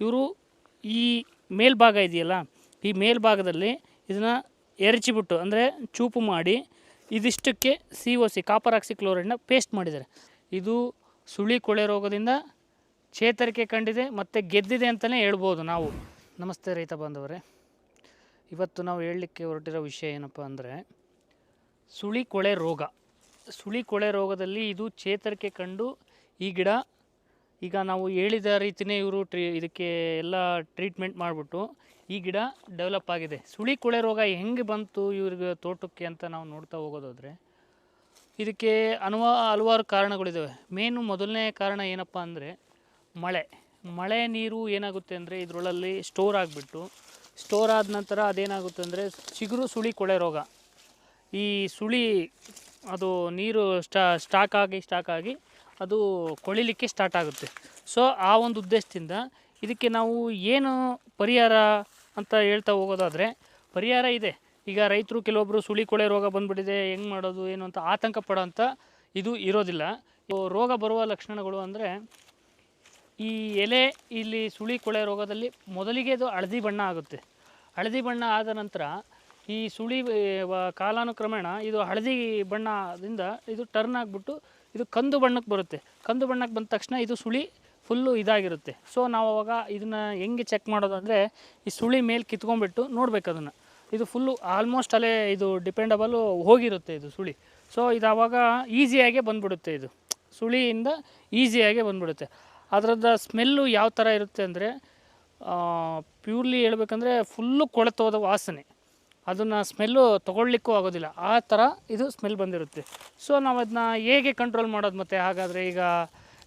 ಇವರು ಈ ಮೇಲ್ಭಾಗ ಇದೆಯಲ್ಲ, ಈ ಮೇಲ್ಭಾಗದಲ್ಲಿ ಇದನ್ನು ಎರಚಿಬಿಟ್ಟು, ಅಂದರೆ ಚೂಪು ಮಾಡಿ ಇದಿಷ್ಟಕ್ಕೆ C O C copper oxy ಕ್ಲೋರೈಡ್ನ paste ಮಾಡಿದ್ದಾರೆ. ಇದು ಸುಳಿ ಕೊಳೆ ರೋಗದಿಂದ ಚೇತರಿಕೆ ಕಂಡಿದೆ ಮತ್ತು ಗೆದ್ದಿದೆ ಅಂತಲೇ ಹೇಳ್ಬೋದು ನಾವು. ನಮಸ್ತೆ ರೈತ ಬಾಂಧವರೇ. ಇವತ್ತು ನಾವು ಹೇಳಲಿಕ್ಕೆ ಹೊರಟಿರೋ ವಿಷಯ ಏನಪ್ಪ ಅಂದರೆ, ಸುಳಿ ಕೊಳೆ ರೋಗ. ಸುಳಿ ಕೊಳೆ ರೋಗದಲ್ಲಿ ಇದು ಚೇತರಿಕೆ ಕಂಡು ಈ ಗಿಡ ಈಗ ನಾವು ಹೇಳಿದ ರೀತಿಯೇ ಇವರು ಟ್ರೀ ಇದಕ್ಕೆ ಎಲ್ಲ ಟ್ರೀಟ್ಮೆಂಟ್ ಮಾಡಿಬಿಟ್ಟು ಈ ಗಿಡ ಡೆವಲಪ್ ಆಗಿದೆ. ಸುಳಿ ಕೊಳೆ ರೋಗ ಹೆಂಗೆ ಬಂತು ಇವ್ರಿಗೆ ತೋಟಕ್ಕೆ ಅಂತ ನಾವು ನೋಡ್ತಾ ಹೋಗೋದಾದರೆ ಇದಕ್ಕೆ ಅನುವ ಹಲವಾರು ಕಾರಣಗಳಿದ್ದಾವೆ ಮೇನು ಮೊದಲನೇ ಕಾರಣ ಏನಪ್ಪ ಅಂದರೆ ಮಳೆ. ಮಳೆ ನೀರು ಏನಾಗುತ್ತೆ ಅಂದರೆ ಇದರೊಳಲ್ಲಿ ಸ್ಟೋರ್ ಆಗಿಬಿಟ್ಟು ಸ್ಟೋರ್ ಆದ ನಂತರ ಅದೇನಾಗುತ್ತೆ ಅಂದರೆ ಚಿಗುರು ಸುಳಿ ಕೊಳೆ ರೋಗ. ಈ ಸುಳಿ ಅದು ನೀರು ಸ್ಟಾ ಸ್ಟಾಕ್ ಆಗಿ ಸ್ಟಾಕ್ ಆಗಿ ಅದು ಕೊಳಿಲಿಕ್ಕೆ ಸ್ಟಾರ್ಟ್ ಆಗುತ್ತೆ. ಸೊ ಆ ಒಂದು ಉದ್ದೇಶದಿಂದ ಇದಕ್ಕೆ ನಾವು ಏನು ಪರಿಹಾರ ಅಂತ ಹೇಳ್ತಾ ಹೋಗೋದಾದರೆ, ಪರಿಹಾರ ಇದೆ. ಈಗ ರೈತರು ಕೆಲವೊಬ್ಬರು ಸುಳಿ ಕೊಳೆ ರೋಗ ಬಂದುಬಿಟ್ಟಿದೆ, ಹೆಂಗೆ ಮಾಡೋದು, ಏನು ಅಂತ ಆತಂಕ ಪಡೋಂಥ ಇದು ಇರೋದಿಲ್ಲ. ರೋಗ ಬರುವ ಲಕ್ಷಣಗಳು ಅಂದರೆ, ಈ ಎಲೆ ಇಲ್ಲಿ ಸುಳಿ ಕೊಳೆ ರೋಗದಲ್ಲಿ ಮೊದಲಿಗೆ ಅದು ಹಳದಿ ಬಣ್ಣ ಆಗುತ್ತೆ. ಹಳದಿ ಬಣ್ಣ ಆದ ನಂತರ ಈ ಸುಳಿ ಕಾಲಾನುಕ್ರಮೇಣ ಇದು ಹಳದಿ ಬಣ್ಣದಿಂದ ಇದು ಟರ್ನ್ ಆಗಿಬಿಟ್ಟು ಇದು ಕಂದು ಬಣ್ಣಕ್ಕೆ ಬರುತ್ತೆ. ಕಂದು ಬಣ್ಣಕ್ಕೆ ಬಂದ ತಕ್ಷಣ ಇದು ಸುಳಿ ಫುಲ್ಲು ಇದಾಗಿರುತ್ತೆ. ಸೊ ನಾವು ಅವಾಗ ಇದನ್ನು ಹೆಂಗೆ ಚೆಕ್ ಮಾಡೋದು ಅಂದರೆ ಈ ಸುಳಿ ಮೇಲೆ ಕಿತ್ಕೊಂಡ್ಬಿಟ್ಟು ನೋಡ್ಬೇಕು ಅದನ್ನು. ಇದು ಫುಲ್ಲು ಆಲ್ಮೋಸ್ಟ್ ಅಲ್ಲೇ ಇದು ಡಿಪೆಂಡಬಲು ಹೋಗಿರುತ್ತೆ ಇದು ಸುಳಿ. ಸೊ ಇದು ಆವಾಗ ಈಸಿಯಾಗೆ ಬಂದುಬಿಡುತ್ತೆ ಇದು. ಸುಳಿಯಿಂದ ಈಸಿಯಾಗೆ ಬಂದುಬಿಡುತ್ತೆ. ಅದರದ್ದು ಸ್ಮೆಲ್ಲು ಯಾವ ಥರ ಇರುತ್ತೆ ಅಂದರೆ ಪ್ಯೂರ್ಲಿ ಹೇಳ್ಬೇಕಂದ್ರೆ ಫುಲ್ಲು ಕೊಳೆತೋದ ವಾಸನೆ. ಅದನ್ನು ಸ್ಮೆಲ್ಲು ತೊಗೊಳ್ಲಿಕ್ಕೂ ಆಗೋದಿಲ್ಲ. ಆ ಥರ ಇದು ಸ್ಮೆಲ್ ಬಂದಿರುತ್ತೆ. ಸೊ ನಾವು ಅದನ್ನ ಹೇಗೆ ಕಂಟ್ರೋಲ್ ಮಾಡೋದು ಮತ್ತೆ? ಹಾಗಾದರೆ ಈಗ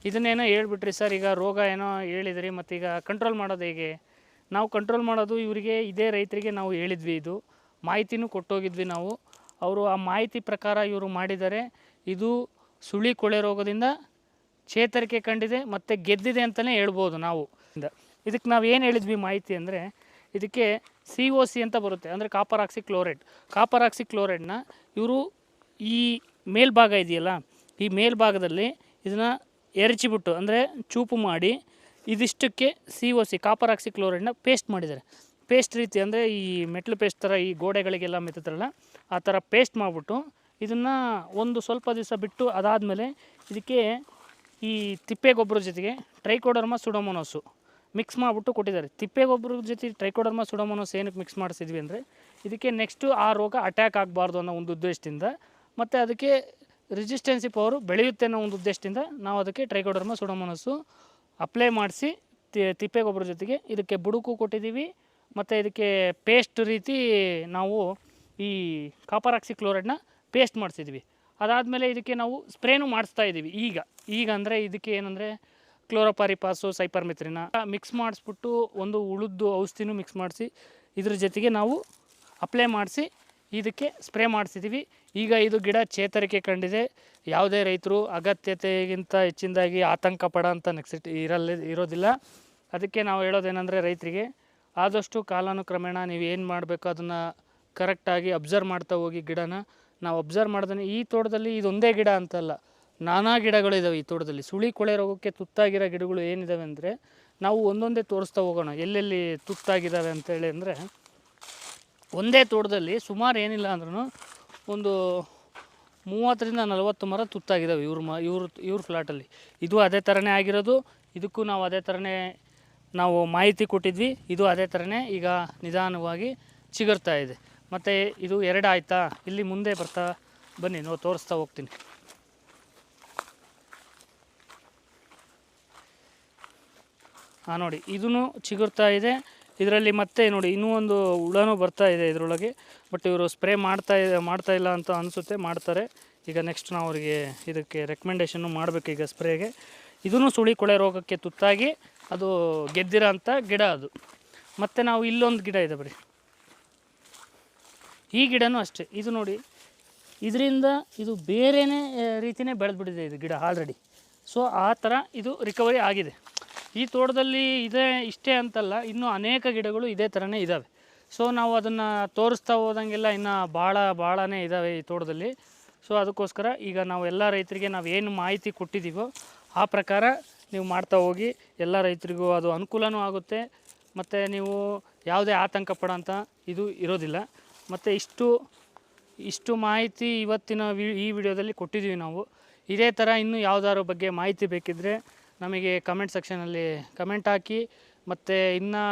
ಇದನ್ನೇನೋ ಹೇಳ್ಬಿಟ್ರಿ ಸರ್, ಈಗ ರೋಗ ಏನೋ ಹೇಳಿದ್ರಿ, ಮತ್ತು ಈಗ ಕಂಟ್ರೋಲ್ ಮಾಡೋದು ಹೇಗೆ? ನಾವು ಕಂಟ್ರೋಲ್ ಮಾಡೋದು ಇವರಿಗೆ, ಇದೇ ರೈತರಿಗೆ ನಾವು ಹೇಳಿದ್ವಿ ಇದು. ಮಾಹಿತಿನೂ ಕೊಟ್ಟೋಗಿದ್ವಿ ನಾವು. ಅವರು ಆ ಮಾಹಿತಿ ಪ್ರಕಾರ ಇವರು ಮಾಡಿದ್ದಾರೆ ಇದು ಸುಳಿ ಕೊಳೆ ರೋಗದಿಂದ ಚೇತರಿಕೆ ಕಂಡಿದೆ ಮತ್ತು ಗೆದ್ದಿದೆ ಅಂತಲೇ ಹೇಳ್ಬೋದು ನಾವು. ಇದಕ್ಕೆ ನಾವು ಏನು ಹೇಳಿದ್ವಿ ಮಾಹಿತಿ ಅಂದರೆ, ಇದಕ್ಕೆ ಸಿ ಓ ಸಿ ಅಂತ ಬರುತ್ತೆ. ಅಂದರೆ copper oxy chloride copper oxy ಕ್ಲೋರೈಡ್ನ ಇವರು ಈ ಮೇಲ್ಭಾಗ ಇದೆಯಲ್ಲ, ಈ ಮೇಲ್ಭಾಗದಲ್ಲಿ ಇದನ್ನು ಎರಚಿಬಿಟ್ಟು, ಅಂದರೆ ಚೂಪು ಮಾಡಿ ಇದಿಷ್ಟಕ್ಕೆ C O C copper oxy ಕ್ಲೋರೈಡ್ನ paste ಮಾಡಿದ್ದಾರೆ. ಪೇಸ್ಟ್ ರೀತಿ ಅಂದರೆ ಈ ಮೆಟ್ಲು ಪೇಸ್ಟ್ ಥರ ಈ ಗೋಡೆಗಳಿಗೆಲ್ಲ ಮೆತ್ತುತ್ತಾರಲ್ಲ ಆ ಥರ ಪೇಸ್ಟ್ ಮಾಡಿಬಿಟ್ಟು ಇದನ್ನು ಒಂದು ಸ್ವಲ್ಪ ದಿವಸ ಬಿಟ್ಟು ಅದಾದಮೇಲೆ ಇದಕ್ಕೆ ಈ ತಿಪ್ಪೆ ಗೊಬ್ಬರ ಜೊತೆಗೆ ಟ್ರೈಕೋಡರ್ಮ ಸುಡೋಮೋನೋಸು ಮಿಕ್ಸ್ ಮಾಡಿಬಿಟ್ಟು ಕೊಟ್ಟಿದ್ದಾರೆ. ತಿಪ್ಪೆ ಗೊಬ್ಬರದ ಜೊತೆ ಟ್ರೈಕೋಡರ್ಮಾ ಸುಡೋಮೋನೋಸ್ ಏನಕ್ಕೆ ಮಿಕ್ಸ್ ಮಾಡಿಸಿದ್ವಿ ಅಂದರೆ ಇದಕ್ಕೆ ನೆಕ್ಸ್ಟು ಆ ರೋಗ ಅಟ್ಯಾಕ್ ಆಗಬಾರ್ದು ಅನ್ನೋ ಒಂದು ಉದ್ದೇಶದಿಂದ ಮತ್ತು ಅದಕ್ಕೆ ರೆಸಿಸ್ಟೆನ್ಸಿ ಪವರು ಬೆಳೆಯುತ್ತೆ ಅನ್ನೋ ಒಂದು ಉದ್ದೇಶದಿಂದ ನಾವು ಅದಕ್ಕೆ ಟ್ರೈಕೋಡರ್ಮಾ ಸುಡೋಮೋನಸ್ಸು ಅಪ್ಲೈ ಮಾಡಿಸಿ ತಿಪ್ಪೆ ಗೊಬ್ಬರ ಜೊತೆಗೆ ಇದಕ್ಕೆ ಬುಡುಕು ಕೊಟ್ಟಿದ್ದೀವಿ. ಮತ್ತು ಇದಕ್ಕೆ ಪೇಸ್ಟ್ ರೀತಿ ನಾವು ಈ ಕಾಪರ್ ಆಕ್ಸಿ ಕ್ಲೋರೈಡ್ನ ಪೇಸ್ಟ್ ಮಾಡಿಸಿದ್ವಿ ಅದಾದಮೇಲೆ ಇದಕ್ಕೆ ನಾವು ಸ್ಪ್ರೇನು ಮಾಡಿಸ್ತಾ ಇದ್ದೀವಿ ಈಗ. ಈಗ ಅಂದರೆ ಇದಕ್ಕೆ ಏನಂದರೆ ಕ್ಲೋರೋಪಾರಿಪಾಸು ಸೈಪರ್ಮಿತ್ರಿನ ಮಿಕ್ಸ್ ಮಾಡಿಸ್ಬಿಟ್ಟು ಒಂದು ಉಳಿದು ಔಷಧಿನೂ ಮಿಕ್ಸ್ ಮಾಡಿಸಿ ಇದ್ರ ಜೊತೆಗೆ ನಾವು ಅಪ್ಲೈ ಮಾಡಿಸಿ ಇದಕ್ಕೆ ಸ್ಪ್ರೇ ಮಾಡಿಸಿದ್ದೀವಿ. ಈಗ ಇದು ಗಿಡ ಚೇತರಿಕೆ ಕಂಡಿದೆ. ಯಾವುದೇ ರೈತರು ಅಗತ್ಯತೆಗಿಂತ ಹೆಚ್ಚಿನದಾಗಿ ಆತಂಕ ಪಡೋಂಥ ನೆಕ್ಸಿಟಿ ಇರಲ್ಲ, ಇರೋದಿಲ್ಲ. ಅದಕ್ಕೆ ನಾವು ಹೇಳೋದೇನೆಂದರೆ ರೈತರಿಗೆ ಆದಷ್ಟು ಕಾಲಾನುಕ್ರಮೇಣ ನೀವು ಏನು ಮಾಡಬೇಕು ಅದನ್ನು ಕರೆಕ್ಟಾಗಿ ಅಬ್ಸರ್ವ್ ಮಾಡ್ತಾ ಹೋಗಿ ಗಿಡನ. ನಾವು ಅಬ್ಸರ್ವ್ ಮಾಡ್ದೇ ಈ ತೋಟದಲ್ಲಿ ಇದೊಂದೇ ಗಿಡ ಅಂತಲ್ಲ. ನಾನಾ ಗಿಡಗಳು ಇದಾವೆ ಈ ತೋಟದಲ್ಲಿ. ಸುಳಿ, ಕೊಳೆ ರೋಗಕ್ಕೆ ತುತ್ತಾಗಿರೋ ಗಿಡಗಳು ಏನಿದಾವೆ ಅಂದರೆ ನಾವು ಒಂದೊಂದೇ ತೋರಿಸ್ತಾ ಹೋಗೋಣ. ಎಲ್ಲೆಲ್ಲಿ ತುತ್ತಾಗಿದ್ದಾವೆ ಅಂತೇಳಿ ಅಂದರೆ ಒಂದೇ ತೋಟದಲ್ಲಿ ಸುಮಾರು ಏನಿಲ್ಲ ಅಂದ್ರೂ ಒಂದು ಮೂವತ್ತರಿಂದ ನಲವತ್ತು ಮರ ತುತ್ತಾಗಿದ್ದಾವೆ ಇವ್ರ ಮ, ಇವ್ರ ಇವ್ರ ಫ್ಲಾಟಲ್ಲಿ ಇದು ಅದೇ ಥರನೇ ಆಗಿರೋದು. ಇದಕ್ಕೂ ನಾವು ಅದೇ ಥರನೇ ನಾವು ಮಾಹಿತಿ ಕೊಟ್ಟಿದ್ವಿ. ಇದು ಅದೇ ಥರನೇ ಈಗ ನಿಧಾನವಾಗಿ ಚಿಗುರ್ತಾ ಇದೆ. ಮತ್ತು ಇದು ಎರಡು ಆಯಿತಾ? ಇಲ್ಲಿ ಮುಂದೆ ಬರ್ತಾ, ಬನ್ನಿ, ನಾವು ತೋರಿಸ್ತಾ ಹೋಗ್ತೀನಿ. ಹಾಂ, ನೋಡಿ ಇದೂ ಚಿಗುರ್ತಾ ಇದೆ. ಇದರಲ್ಲಿ ಮತ್ತೆ ನೋಡಿ, ಇನ್ನೂ ಒಂದು ಹುಳನೂ ಬರ್ತಾ ಇದೆ ಇದರೊಳಗೆ. ಬಟ್ ಇವರು ಸ್ಪ್ರೇ ಮಾಡ್ತಾ ಮಾಡ್ತಾ ಇಲ್ಲ ಅಂತ ಅನಿಸುತ್ತೆ, ಮಾಡ್ತಾರೆ. ಈಗ ನೆಕ್ಸ್ಟ್ ನಾವು ಅವರಿಗೆ ಇದಕ್ಕೆ ರೆಕಮೆಂಡೇಷನ್ನು ಮಾಡಬೇಕು ಈಗ ಸ್ಪ್ರೇಗೆ. ಇದೂ ಸುಳಿ ಕೊಳೆ ರೋಗಕ್ಕೆ ತುತ್ತಾಗಿ ಅದು ಗೆದ್ದಿರೋ ಅಂಥ ಗಿಡ ಅದು. ಮತ್ತು ನಾವು ಇಲ್ಲೊಂದು ಗಿಡ ಇದೆ ಬರೀ ಈ ಗಿಡನೂ ಅಷ್ಟೇ. ಇದು ನೋಡಿ, ಇದರಿಂದ ಇದು ಬೇರೆಯೇ ರೀತಿಯೇ ಬೆಳೆದ್ಬಿಟ್ಟಿದೆ ಇದು ಗಿಡ ಆಲ್ರೆಡಿ ಸೊ ಆ ಥರ ಇದು ರಿಕವರಿ ಆಗಿದೆ. ಈ ತೋಟದಲ್ಲಿ ಇದೇ, ಇಷ್ಟೇ ಅಂತಲ್ಲ, ಇನ್ನೂ ಅನೇಕ ಗಿಡಗಳು ಇದೇ ಥರನೇ ಇದ್ದಾವೆ ಸೊ ನಾವು ಅದನ್ನು ತೋರಿಸ್ತಾ ಹೋದಂಗೆಲ್ಲ ಇನ್ನು ಭಾಳ ಭಾಳನೇ ಇದ್ದಾವೆ ಈ ತೋಟದಲ್ಲಿ. ಸೊ ಅದಕ್ಕೋಸ್ಕರ ಈಗ ನಾವು ಎಲ್ಲ ರೈತರಿಗೆ ನಾವು ಏನು ಮಾಹಿತಿ ಕೊಟ್ಟಿದ್ದೀವೋ ಆ ಪ್ರಕಾರ ನೀವು ಮಾಡ್ತಾ ಹೋಗಿ, ಎಲ್ಲ ರೈತರಿಗೂ ಅದು ಅನುಕೂಲವೂ ಆಗುತ್ತೆ. ಮತ್ತು ನೀವು ಯಾವುದೇ ಆತಂಕ ಪಡೋಂಥ ಇದು ಇರೋದಿಲ್ಲ. ಮತ್ತು ಇಷ್ಟು ಇಷ್ಟು ಮಾಹಿತಿ ಇವತ್ತಿನ ವಿ, ಈ ವಿಡಿಯೋದಲ್ಲಿ ಕೊಟ್ಟಿದ್ದೀವಿ ನಾವು. ಇದೇ ಥರ ಇನ್ನೂ ಯಾವುದಾದ್ರು ಬಗ್ಗೆ ಮಾಹಿತಿ ಬೇಕಿದ್ದರೆ ನಮಗೆ ಕಮೆಂಟ್ ಸೆಕ್ಷನಲ್ಲಿ ಕಮೆಂಟ್ ಹಾಕಿ, ಮತ್ತು ಇನ್ನು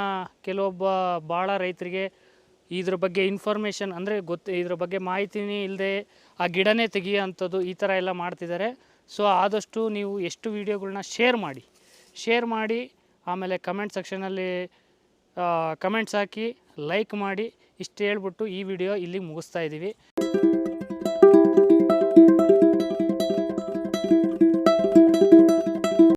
ಕೆಲವೊಬ್ಬ ಭಾಳ ರೈತರಿಗೆ ಇದ್ರ ಬಗ್ಗೆ ಇನ್ಫಾರ್ಮೇಷನ್ ಅಂದರೆ ಗೊತ್ತು, ಇದ್ರ ಬಗ್ಗೆ ಮಾಹಿತಿನೇ ಇಲ್ಲದೆ ಆ ಗಿಡನೇ ತೆಗಿಯೋ ಅಂಥದ್ದು ಈ ಥರ ಎಲ್ಲ ಮಾಡ್ತಿದ್ದಾರೆ. ಸೊ ಆದಷ್ಟು ನೀವು ಎಷ್ಟು ವೀಡಿಯೋಗಳನ್ನ ಶೇರ್ ಮಾಡಿ ಶೇರ್ ಮಾಡಿ, ಆಮೇಲೆ ಕಮೆಂಟ್ ಸೆಕ್ಷನಲ್ಲಿ ಕಮೆಂಟ್ಸ್ ಹಾಕಿ ಲೈಕ್ ಮಾಡಿ, ಇಷ್ಟು ಹೇಳ್ಬಿಟ್ಟು ಈ ವಿಡಿಯೋ ಇಲ್ಲಿಗೆ ಮುಗಿಸ್ತಾ ಇದ್ದೀವಿ